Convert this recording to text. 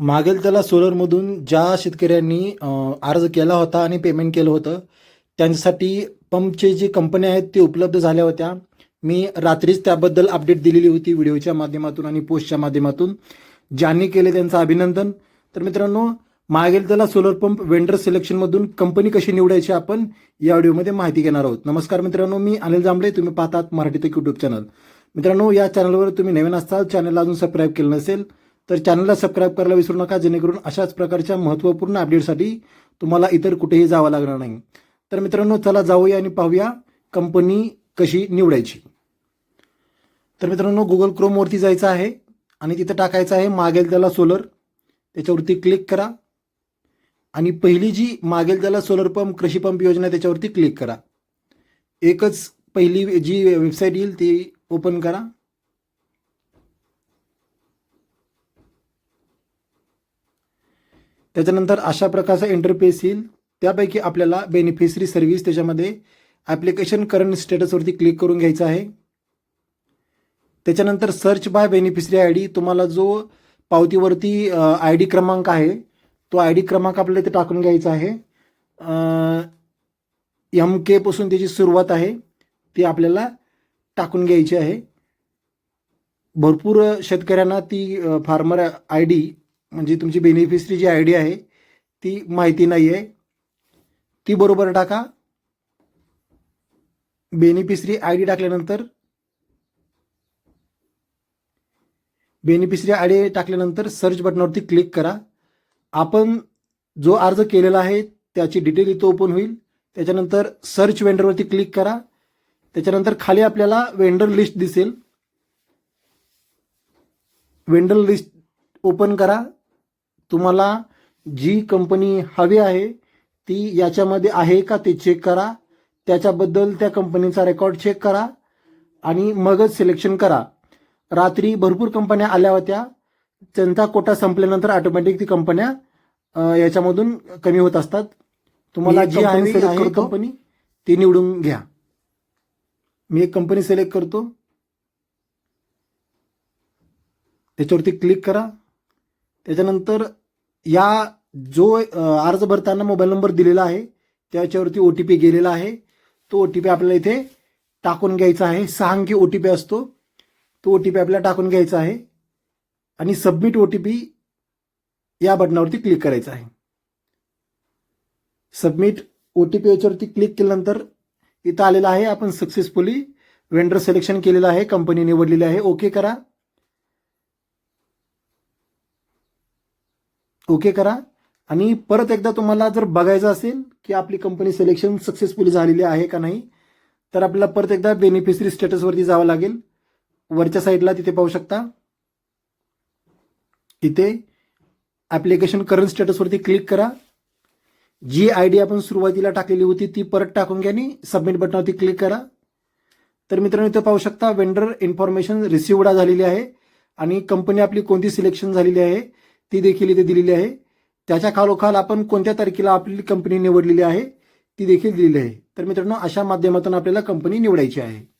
मागेल त्याला सोलरमधून ज्या शेतकऱ्यांनी अर्ज केला होता आणि पेमेंट केलं होतं त्यांच्यासाठी पंपचे जे कंपन्या आहेत ते उपलब्ध झाल्या होत्या. मी रात्रीच त्याबद्दल अपडेट दिलेली होती व्हिडिओच्या माध्यमातून आणि पोस्टच्या माध्यमातून. ज्यांनी केले त्यांचं अभिनंदन. तर मित्रांनो मागेल त्याला सोलर पंप वेंडर सिलेक्शनमधून कंपनी कशी निवडायची आपण या व्हिडिओमध्ये माहिती घेणार आहोत. नमस्कार मित्रांनो मी अनिल जांभळे तुम्ही पाहतात मराठी तक यूट्यूब चॅनल मित्रांनो या चॅनलवर तुम्ही नवीन असताल चॅनलला अजून सबस्क्राईब केलं नसेल तर चॅनलला सबस्क्राईब करायला विसरू नका जेणेकरून अशाच प्रकारच्या महत्त्वपूर्ण अपडेटसाठी तुम्हाला इतर कुठेही जावं लागणार नाही. तर मित्रांनो चला जाऊया आणि पाहूया कंपनी कशी निवडायची. तर मित्रांनो गुगल क्रोमवरती जायचं आहे आणि तिथं टाकायचं आहे मागेल त्याला सोलर त्याच्यावरती क्लिक करा. आणि पहिली जी मागेल त्याला सोलर पंप कृषी पंप योजना आहे त्याच्यावरती क्लिक करा. एकच पहिली जी वेबसाईट येईल ती ओपन करा. त्याच्यानंतर अशा प्रकारचा इंटरफेस येईल. त्यापैकी आपल्याला बेनिफिशरी सर्व्हिस त्याच्यामध्ये ॲप्लिकेशन करंट स्टेटसवरती क्लिक करून घ्यायचं आहे. त्याच्यानंतर search by beneficiary I D तुम्हाला जो पावतीवरती आय डी क्रमांक आहे तो आय डी क्रमांक आपल्याला इथे टाकून घ्यायचा आहे. एम केपासून त्याची सुरुवात आहे ती आपल्याला टाकून घ्यायची आहे. भरपूर शेतकऱ्यांना ती फार्मर आय डी म्हणजे तुमची बेनिफिशरी जी आय डी आहे ती माहिती नाही आहे ती बरोबर टाका. बेनिफिशरी आय डी टाकल्यानंतर बेनिफिशरी आय डी टाकल्यानंतर सर्च बटनावरती क्लिक करा. आपण जो अर्ज केलेला आहे त्याची डिटेल इथं ओपन होईल. त्याच्यानंतर सर्च वेंडरवरती क्लिक करा. त्याच्यानंतर खाली आपल्याला वेंडर लिस्ट दिसेल. वेंडर लिस्ट ओपन करा. तुम्हाला जी कंपनी हवी आहे ती याच्यामध्ये आहे का ते चेक करा. त्याच्याबद्दल त्या कंपनीचा रेकॉर्ड चेक करा आणि मगच सिलेक्शन करा. रात्री भरपूर कंपन्या आल्या होत्या. त्यांचा कोटा संपल्यानंतर ऑटोमॅटिक ती कंपन्या याच्यामधून कमी होत असतात. तुम्हाला जी आहे. कंपनी ती निवडून घ्या. मी एक कंपनी सिलेक्ट करतो. त्याच्यावरती क्लिक करा. त्याच्यानंतर या जो अर्ज भरताना मोबाईल नंबर दिलेला आहे त्याच्यावरती ओ टी पी गेलेला आहे. तो ओ टी पी आपल्याला इथे टाकून घ्यायचा आहे. सहा अंकी ओ टी पी असतो. तो ओ टी पी आपल्याला टाकून घ्यायचा आहे. आणि सबमिट ओ टी पी या बटनावरती क्लिक करायचं आहे. सबमिट ओ टी पी याच्यावरती क्लिक केल्यानंतर इथं आलेलं आहे. आपण सक्सेसफुली वेंडर सिलेक्शन केलेलं आहे. कंपनी निवडलेली आहे. ओके करा. ओके करा. आणि परत एकदा तुम्हाला जर बघायचं असेल की आपली कंपनी सिलेक्शन सक्सेसफुली झालेली आहे का नाही तर आपल्याला परत एकदा बेनिफिशरी स्टेटसवरती जावं लागेल. वरच्या साईडला तिथे पाहू शकता. तिथे ॲप्लिकेशन करंट स्टेटसवरती क्लिक करा. जी आय डी आपण सुरुवातीला टाकलेली होती ती परत टाकून घ्या आणि सबमिट बटनावरती क्लिक करा. तर मित्रांनो इथं पाहू शकता वेंडर इन्फॉर्मेशन रिसिव्हडा झालेली आहे. आणि कंपनी आपली कोणती सिलेक्शन झालेली आहे ती देखील इथे दिलेली आहे. त्याच्या खालोखाल आपण कोणत्या तारखेला आपली कंपनी निवडलेली आहे ती देखील दिलेली आहे. तर मित्रांनो अशा माध्यमातून आपल्याला कंपनी निवडायची आहे.